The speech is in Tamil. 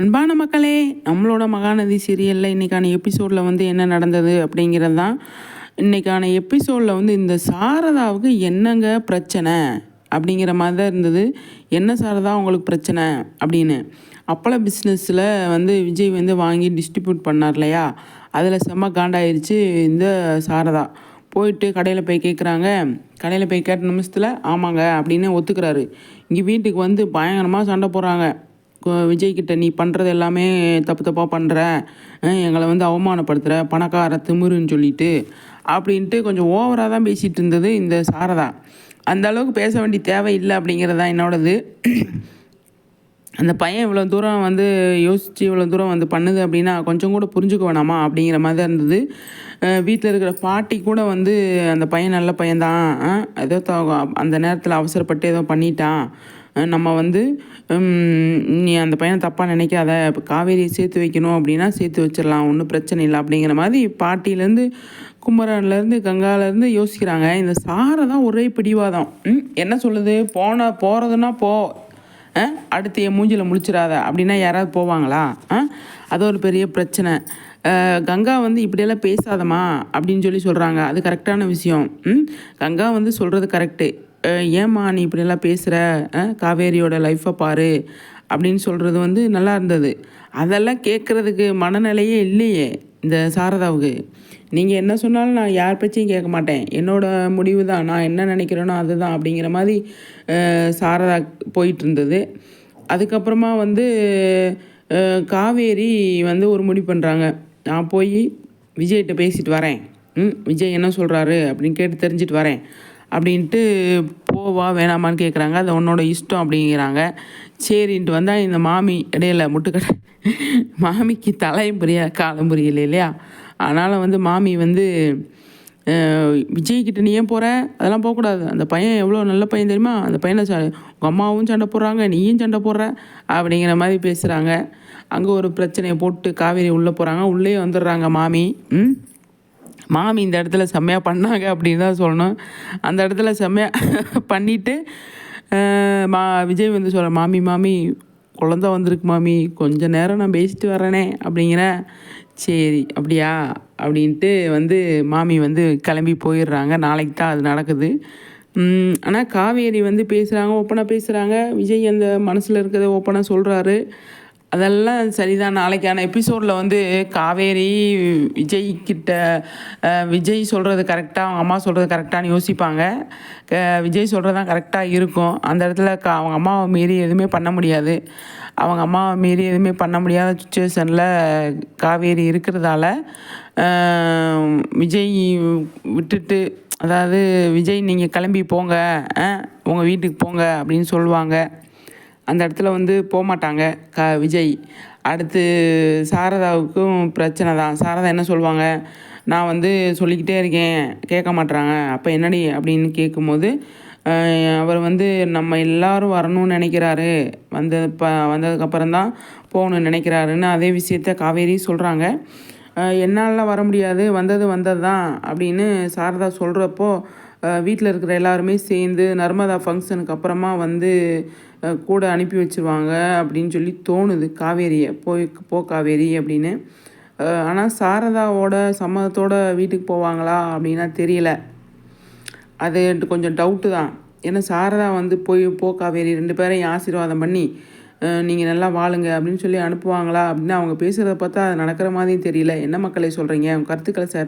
அன்பான மக்களே நம்மளோட மகாநதி சீரியலில் இன்றைக்கான எபிசோடில் வந்து என்ன நடந்தது அப்படிங்கிறது தான். இன்றைக்கான எபிசோடில் வந்து இந்த சாரதாவுக்கு என்னங்க பிரச்சனை அப்படிங்கிற மாதிரி தான் இருந்தது. என்ன சாரதா உங்களுக்கு பிரச்சனை அப்படின்னு. அப்பள பிஸ்னஸில் வந்து விஜய் வந்து வாங்கி டிஸ்ட்ரிபியூட் பண்ணார் இல்லையா? அதில் செம்ம காண்டாயிருச்சு இந்த சாரதா. போயிட்டு கடையில் போய் கேட்குறாங்க கடையில் போய் கேட்ட நிமிஷத்தில் ஆமாங்க அப்படின்னு ஒத்துக்கிறாரு. இங்கே வீட்டுக்கு வந்து பயங்கரமாக சண்டை போடுறாங்க. விஜய்கிட்ட நீ பண்ணுறது எல்லாமே தப்பு தப்பாக பண்ணுற எங்களை வந்து அவமானப்படுத்துகிற பணக்கார திமிருன்னு சொல்லிட்டு அப்படின்ட்டு கொஞ்சம் ஓவராக தான் பேசிகிட்டு இருந்தது இந்த சாரதா. அந்த அளவுக்கு பேச வேண்டிய தேவை இல்லை அப்படிங்கிறது தான் என்னோடது. அந்த பையன் இவ்வளோ தூரம் வந்து யோசித்து இவ்வளோ தூரம் வந்து பண்ணுது அப்படின்னா கொஞ்சம் கூட புரிஞ்சுக்க வேணாமா அப்படிங்கிற மாதிரி தான் இருந்தது. வீட்டில் இருக்கிற பாட்டி கூட வந்து அந்த பையன் நல்ல பையன்தான் ஏதோ அந்த நேரத்தில் அவசரப்பட்டு ஏதோ பண்ணிட்டான். நம்ம வந்து நீ அந்த பையனை தப்பாக நினைக்காத இப்போ காவேரியை சேர்த்து வைக்கணும் அப்படின்னா சேர்த்து வச்சிடலாம் ஒன்றும் பிரச்சனை இல்லை அப்படிங்கிற மாதிரி பாட்டியிலேருந்து குமரன்லேருந்து கங்காலேருந்து யோசிக்கிறாங்க. இந்த சாரை தான் ஒரே பிடிவாதம். ம், என்ன சொல்லுது? போன போகிறதுனா போ. அடுத்து என் மூஞ்சில் முடிச்சிடாத அப்படின்னா யாராவது போவாங்களா? ஆ அது ஒரு பெரிய பிரச்சனை. கங்கா வந்து இப்படியெல்லாம் பேசாதமா அப்படின்னு சொல்லி சொல்கிறாங்க அது கரெக்டான விஷயம். ம் கங்கா வந்து சொல்கிறது கரெக்டு ஏம்மா நீ இப்படியெல்லாம் பேசுகிற காவேரியோட லைஃப்பை பாரு. அப்படின்னு சொல்கிறது வந்து நல்லா இருந்தது. அதெல்லாம் கேட்குறதுக்கு மனநிலையே இல்லையே இந்த சாரதாவுக்கு. நீங்கள் என்ன சொன்னாலும் நான் யார் பேச்சையும் கேட்க மாட்டேன். என்னோட முடிவு தான். நான் என்ன நினைக்கிறேனோ அதுதான் அப்படிங்கிற மாதிரி சாரதா போயிட்டு இருந்தது அதுக்கப்புறமா வந்து காவேரி வந்து ஒரு முடிவு பண்ணுறாங்க நான் போய் விஜய்கிட்ட பேசிட்டு வரேன். ம் விஜய் என்ன சொல்கிறாரு அப்படின்னு கேட்டு தெரிஞ்சுட்டு வரேன். அப்படின்ட்டு போவா வேணாமான்னு கேட்குறாங்க அது உன்னோட இஷ்டம் அப்படிங்கிறாங்க. சரின்ட்டு வந்தால் இந்த மாமி இடையில முட்டுக்கடை மாமிக்கு தலையும் புரிய காலம் புரியல இல்லையா? அதனால் வந்து மாமி வந்து விஜய்கிட்ட நீ ஏன் போகிற அதெல்லாம் போகக்கூடாது. அந்த பையன் எவ்வளோ நல்ல பையன் தெரியுமா? அந்த பையனை ச உங்கள் அம்மாவும் சண்டை போடுறாங்க நீயும் சண்டை போடுற அப்படிங்கிற மாதிரி பேசுகிறாங்க அங்கே ஒரு பிரச்சனையை போட்டு காவேரி உள்ளே போகிறாங்க உள்ளே வந்துடுறாங்க மாமி. ம்? மாமி இந்த இடத்துல செம்மையாக பண்ணாங்க அப்படின்னு தான் சொல்லணும். அந்த இடத்துல செம்மையாக பண்ணிவிட்டு மா விஜய் வந்து சொல்கிற மாமி மாமி குழந்த வந்திருக்கு மாமி. கொஞ்ச நேரம் நான் பேசிட்டு வரேனே அப்படிங்கிற. சரி அப்படியா? அப்படின்ட்டு வந்து மாமி வந்து கிளம்பி போயிடுறாங்க. நாளைக்கு தான் அது நடக்குது. ஆனால் காவேரி வந்து பேசுகிறாங்க ஓப்பனாக பேசுகிறாங்க விஜய் அந்த மனசில் இருக்கிறத ஓப்பனாக சொல்கிறாரு அதெல்லாம் சரிதான். நாளைக்கான எபிசோடில் வந்து காவேரி விஜய்கிட்ட விஜய் சொல்கிறது கரெக்டாக அவங்க அம்மா சொல்கிறது கரெக்டானு யோசிப்பாங்க. க- விஜய் சொல்கிறது தான் கரெக்டாக இருக்கும். அந்த இடத்துல க அவங்க அம்மாவை மீறி எதுவுமே பண்ண முடியாது. அவங்க அம்மாவை மீறி எதுவுமே பண்ண முடியாத சுச்சுவேஷனில் காவேரி இருக்கிறதால விஜய் விட்டுட்டு அதாவது விஜய் நீங்கள் கிளம்பி போங்க உங்கள் வீட்டுக்கு போங்க அப்படின்னு சொல்லுவாங்க. அந்த இடத்துல வந்து போக மாட்டாங்க க விஜய். அடுத்து சாரதாவுக்கும் பிரச்சனை தான். சாரதா என்ன சொல்லுவாங்க நான் வந்து சொல்லிக்கிட்டே இருக்கேன். கேட்க மாட்றாங்க. அப்போ என்னடி அப்படின்னு கேட்கும்போது அவர் வந்து நம்ம எல்லாரும் வரணும்னு நினைக்கிறாரு. வந்த ப வந்ததுக்கப்புறம் தான் போகணும்னு நினைக்கிறாருன்னு அதே விஷயத்த காவேரி சொல்கிறாங்க என்னால் வர முடியாது. வந்தது வந்தது தான் அப்படின்னு சாரதா சொல்கிறப்போ வீட்டில் இருக்கிற எல்லாருமே சேர்ந்து நர்மதா ஃபங்க்ஷனுக்கு அப்புறமா வந்து கூட அனுப்பி வச்சிருவாங்க அப்படின்னு சொல்லி தோணுது. காவேரியை போய் போ காவேரி அப்படின்னு. ஆனால் சாரதாவோட சம்மதத்தோட வீட்டுக்கு போவாங்களா அப்படின்னா தெரியல. அது எனக்கு கொஞ்சம் டவுட்டு தான். ஏன்னா சாரதா வந்து போய் போ காவேரி ரெண்டு பேரையும் ஆசீர்வாதம் பண்ணி நீங்கள் நல்லா வாழுங்க அப்படின்னு சொல்லி அனுப்புவாங்களா அப்படின்னு அவங்க பேசுகிறத பார்த்தா அது நடக்கிற மாதிரியும் தெரியல. என்ன மக்களை சொல்கிறீங்க உங்கள் கருத்துக்களை சார்